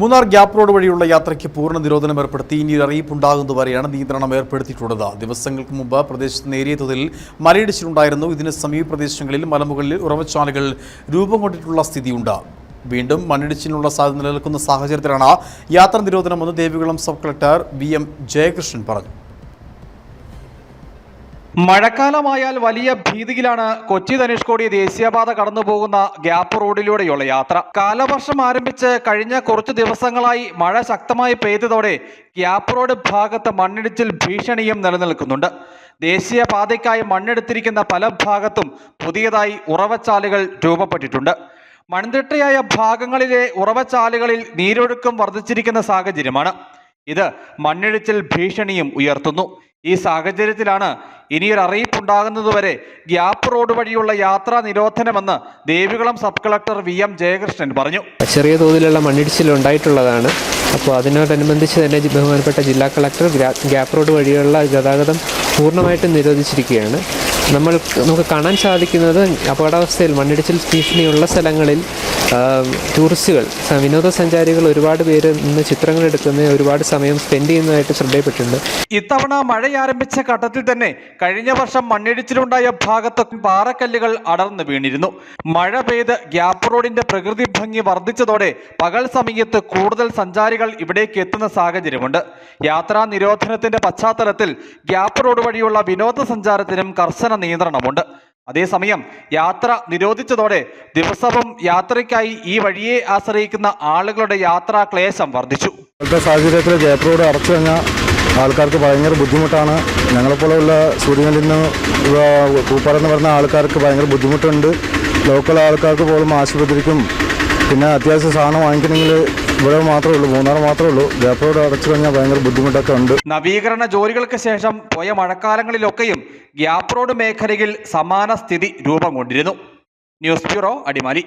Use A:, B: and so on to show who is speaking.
A: Munnar gap road വഴിയുള്ള യാത്രയ്ക്ക് പൂർണ നിരോധനം ഏർപ്പെടുത്തി ഇനി അറിയിപ്പുണ്ടാകുന്നതുവരെയാണ് നിയന്ത്രണം ഏർപ്പെടുത്തിയിട്ടുള്ളത്. ദിവസങ്ങൾക്ക് മുമ്പ് പ്രദേശത്ത് നേരിയ തോതിൽ മലയിടിച്ചിലുണ്ടായിരുന്നു. ഇതിന് സമീപ പ്രദേശങ്ങളിൽ മലമുകളിൽ ഉറവച്ചാലുകൾ രൂപം കൊണ്ടിട്ടുള്ള സ്ഥിതിയുണ്ട്. വീണ്ടും മണ്ണിടിച്ചിലിനുള്ള സാധ്യത നിലനിൽക്കുന്ന സാഹചര്യത്തിലാണ് യാത്രാ നിരോധനമെന്ന് Devikulam sub collector V M Jayakrishnan പറഞ്ഞു.
B: മഴക്കാലമായാൽ വലിയ ഭീതിയിലാണ് കൊച്ചി ധനുഷ്കോടി ദേശീയപാത കടന്നുപോകുന്ന ഗ്യാപ്പ് റോഡിലൂടെയുള്ള യാത്ര. കാലവർഷം ആരംഭിച്ച് കഴിഞ്ഞ കുറച്ചു ദിവസങ്ങളായി മഴ ശക്തമായി പെയ്തതോടെ ഗ്യാപ്പ് റോഡ് ഭാഗത്ത് മണ്ണിടിച്ചിൽ ഭീഷണിയും നിലനിൽക്കുന്നുണ്ട്. ദേശീയപാതയ്ക്കായി മണ്ണെടുത്തിരിക്കുന്ന പല ഭാഗത്തും പുതിയതായി ഉറവച്ചാലുകൾ രൂപപ്പെട്ടിട്ടുണ്ട്. മൺതിട്ടയായ ഭാഗങ്ങളിലെ ഉറവച്ചാലുകളിൽ നീരൊഴുക്കും വർദ്ധിച്ചിരിക്കുന്ന സാഹചര്യമാണ്. ഇത് മണ്ണിടിച്ചിൽ ഭീഷണിയും ഉയർത്തുന്നു. ഈ സാഹചര്യത്തിലാണ് ഇനിയൊരു അറിയിപ്പുണ്ടാകുന്നതുവരെ ഗ്യാപ്പ് റോഡ് വഴിയുള്ള യാത്രാ നിരോധനമെന്ന് Devikulam sub collector V M Jayakrishnan പറഞ്ഞു.
C: ചെറിയ തോതിലുള്ള മണ്ണിടിച്ചിൽ ഉണ്ടായിട്ടുള്ളതാണ്. അപ്പോൾ അതിനോടനുബന്ധിച്ച് തന്നെ ബഹുമാനപ്പെട്ട ജില്ലാ കളക്ടർ ഗ്യാപ്പ് റോഡ് വഴിയുള്ള ഗതാഗതം പൂർണമായിട്ടും നിരോധിച്ചിരിക്കുകയാണ്. നമ്മൾ നമുക്ക് കാണാൻ സാധിക്കുന്നത് അപകടാവസ്ഥയിൽ മണ്ണിടിച്ചിൽ ഭീഷണിയുള്ള സ്ഥലങ്ങളിൽ ടൂറിസ്റ്റുകൾ വിനോദസഞ്ചാരികൾ ഒരുപാട് പേര് നിന്ന് ചിത്രങ്ങൾ എടുക്കുന്ന ഒരുപാട് സമയം സ്പെൻഡ് ചെയ്യുന്നതായിട്ട് ശ്രദ്ധയപ്പെട്ടിട്ടുണ്ട്.
B: ഇത്തവണ മഴ ആരംഭിച്ച ഘട്ടത്തിൽ തന്നെ കഴിഞ്ഞ വർഷം മണ്ണിടിച്ചിലുണ്ടായ ഭാഗത്ത് പാറക്കല്ലുകൾ അടർന്നു വീണിരുന്നു. മഴ പെയ്ത് ഗ്യാപ്പ് റോഡിന്റെ പ്രകൃതി ഭംഗി വർദ്ധിച്ചതോടെ പകൽ സമയത്ത് കൂടുതൽ സഞ്ചാരികൾ ഇവിടേക്ക് എത്തുന്ന സാഹചര്യമുണ്ട്. യാത്രാ നിരോധനത്തിന്റെ പശ്ചാത്തലത്തിൽ ഗ്യാപ്പ് റോഡ് വഴിയുള്ള വിനോദസഞ്ചാരത്തിനും കർശന നിയന്ത്രണമുണ്ട്. അതേസമയം യാത്ര നിരോധിച്ചതോടെ ദിവസവും യാത്രയ്ക്കായി ഈ വഴിയെ ആശ്രയിക്കുന്ന ആളുകളുടെ യാത്രാ ക്ലേശം വർദ്ധിച്ചു.
D: സാഹചര്യത്തിൽ ഗ്യാപ്പ് റോഡ് അടച്ചു കഴിഞ്ഞാൽ ആൾക്കാർക്ക് ഭയങ്കര ബുദ്ധിമുട്ടാണ്. ഞങ്ങളെപ്പോലുള്ള സൂര്യനിൽ നിന്ന് കൂപ്പാറ എന്ന് പറഞ്ഞ ആൾക്കാർക്ക് ഭയങ്കര ബുദ്ധിമുട്ടുണ്ട്. ലോക്കൽ ആൾക്കാർക്ക് പോലും ആശുപത്രിക്കും പിന്നെ അത്യാവശ്യം സാധനം വാങ്ങിക്കണമെങ്കിൽ ഇവിടെ മാത്രമേ ഉള്ളൂ മൂന്നാർ മാത്രമേ ഉള്ളൂ. ഗ്യാപ്പ് അടച്ചു കഴിഞ്ഞാൽ ഭയങ്കര ബുദ്ധിമുട്ടൊക്കെ ഉണ്ട്.
B: നവീകരണ ജോലികൾക്ക് ശേഷം പോയ മഴക്കാലങ്ങളിലൊക്കെയും ഗ്യാപ്പ് റോഡ് മേഖലയിൽ സമാന സ്ഥിതി രൂപം കൊണ്ടിരുന്നു. News bureau Adimali.